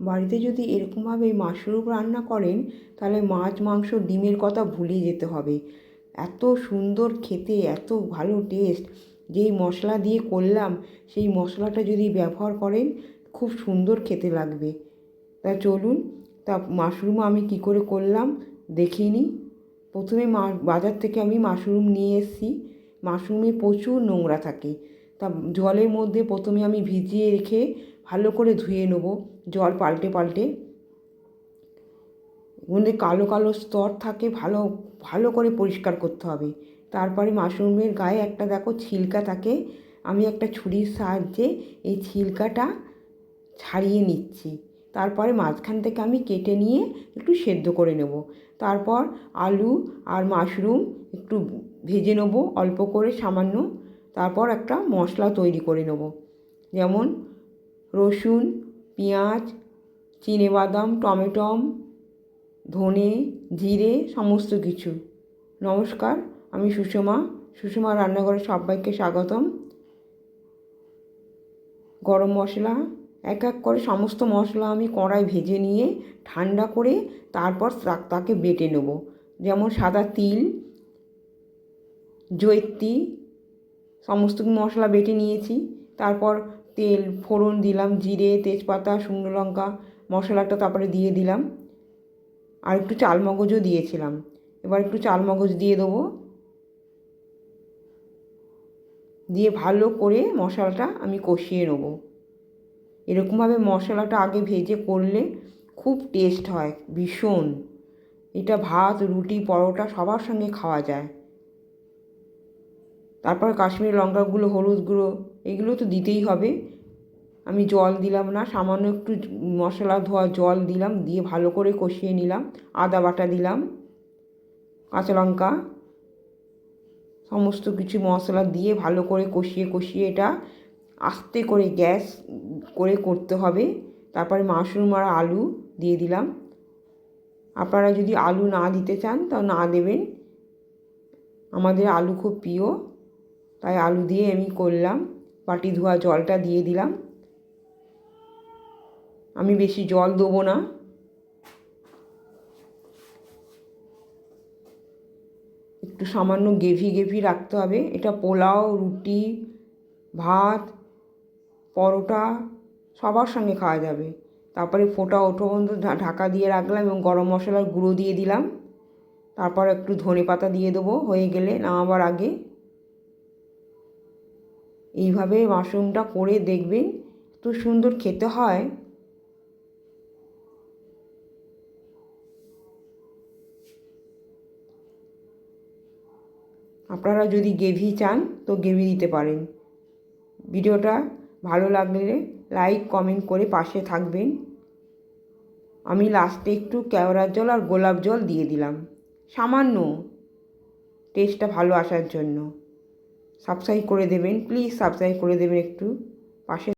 বাড়িতে যদি এরকমভাবে মাশরুম রান্না করেন, তাহলে মাছ, মাংস, ডিমের কথা ভুলে যেতে হবে। এত সুন্দর খেতে, এত ভালো টেস্ট যেই মশলা দিয়ে করলাম, সেই মশলাটা যদি ব্যবহার করেন, খুব সুন্দর খেতে লাগবে। তা চলুন, তা মাশরুম আমি কী করে করলাম দেখিয়ে নিই। প্রথমে মা, বাজার থেকে আমি মাশরুম নিয়ে এসেছি। মাশরুমে প্রচুর নোংরা থাকে। তা জলের মধ্যে প্রথমে আমি ভিজিয়ে রেখে ভালো করে ধুয়ে নেব। জল পাল্টে পাল্টে। মধ্যে কালো কালো স্তর থাকে, ভালো ভালো করে পরিষ্কার করতে হবে। তারপরে মাশরুমের গায়ে একটা দেখো ছিলকা থাকে। আমি একটা ছুরির সাহায্যে এই ছিলকাটা ছাড়িয়ে নিচ্ছি। তারপরে মাঝখান থেকে আমি কেটে নিয়ে একটু সেদ্ধ করে নেব। তারপর আলু আর মাশরুম একটু ভেজে নেব অল্প করে সামান্য। তারপর একটা মশলা তৈরি করে নেব। যেমন রসুন, পেঁয়াজ, চিনেবাদাম, টমেটম, ধনে, জিরে, সমস্ত কিছু। নমস্কার, আমি সুষমা। সুষমা রান্নাঘরে সবাইকে স্বাগতম। গরম মশলা, এক এক করে সমস্ত মশলা আমি কড়াই ভেজে নিয়ে ঠান্ডা করে তারপর তাকে বেটে নেব। যেমন সাদা তিল, জৈত্রী, সমস্ত মশলা বেটে নিয়েছি। তারপর তেল, ফোড়ন দিলাম, জিরে, তেজপাতা, শুকনো লঙ্কা, মশলাটা তারপরে দিয়ে দিলাম। আর একটু চালমগজও দিয়েছিলাম। এবার একটু চালমগজ দিয়ে দেবো। দিয়ে ভালো করে মশলাটা আমি কষিয়ে নেব। এরকমভাবে মশলাটা আগে ভেজে করলে খুব টেস্ট হয়, ভীষণ। এটা ভাত, রুটি, পরোটা সবার সঙ্গে খাওয়া যায়। তারপর কাশ্মীরি লঙ্কাগুলো, হলুদ গুঁড়ো, এগুলো তো দিতেই হবে। আমি জল দিলাম না, সামান্য একটু মশলা ধোয়া জল দিলাম, দিয়ে ভালো করে কষিয়ে নিলাম। আদা বাটা দিলাম, কাঁচা লঙ্কা, সমস্ত কিছু মশলা দিয়ে ভালো করে কষিয়ে কষিয়ে এটা আস্তে করে গ্যাস করে করতে হবে। তারপরে মাশরুম আর আলু দিয়ে দিলাম। আপনারা যদি আলু না দিতে চান তাও না দেবেন। আমাদের আলু খুব প্রিয়। তাই আলু দিয়ে আমি করলাম। বাটি ধোয়া জলটা দিয়ে দিলাম। আমি বেশি জল দেবো না। একটু সামান্য গেভি গেভি রাখতে হবে। এটা পোলাও, রুটি, ভাত, পরোটা সবার সঙ্গে খাওয়া যাবে। তারপরে ফোটা ওঠো পর্যন্ত ঢাকা দিয়ে রাখলাম এবং গরম মশলার গুঁড়ো দিয়ে দিলাম। তারপর একটু ধনে পাতা দিয়ে দেবো। হয়ে গেলে নামাবার আগে এইভাবে মাশরুমটা করে দেখবেন এত সুন্দর খেতে হয়। আপনারা যদি গ্রেভি চান, তো গ্রেভি দিতে পারেন। ভিডিওটা ভালো লাগলে লাইক কমেন্ট করে পাশে থাকবেন। আমি লাস্টে একটু কেওড়ার জল আর গোলাপ জল দিয়ে দিলাম। সামান্য টেস্টটা ভালো আসার জন্য। সাবস্ক্রাইব করে দেবেন প্লিজ সাবস্ক্রাইব করে দেবেন একটু পাশে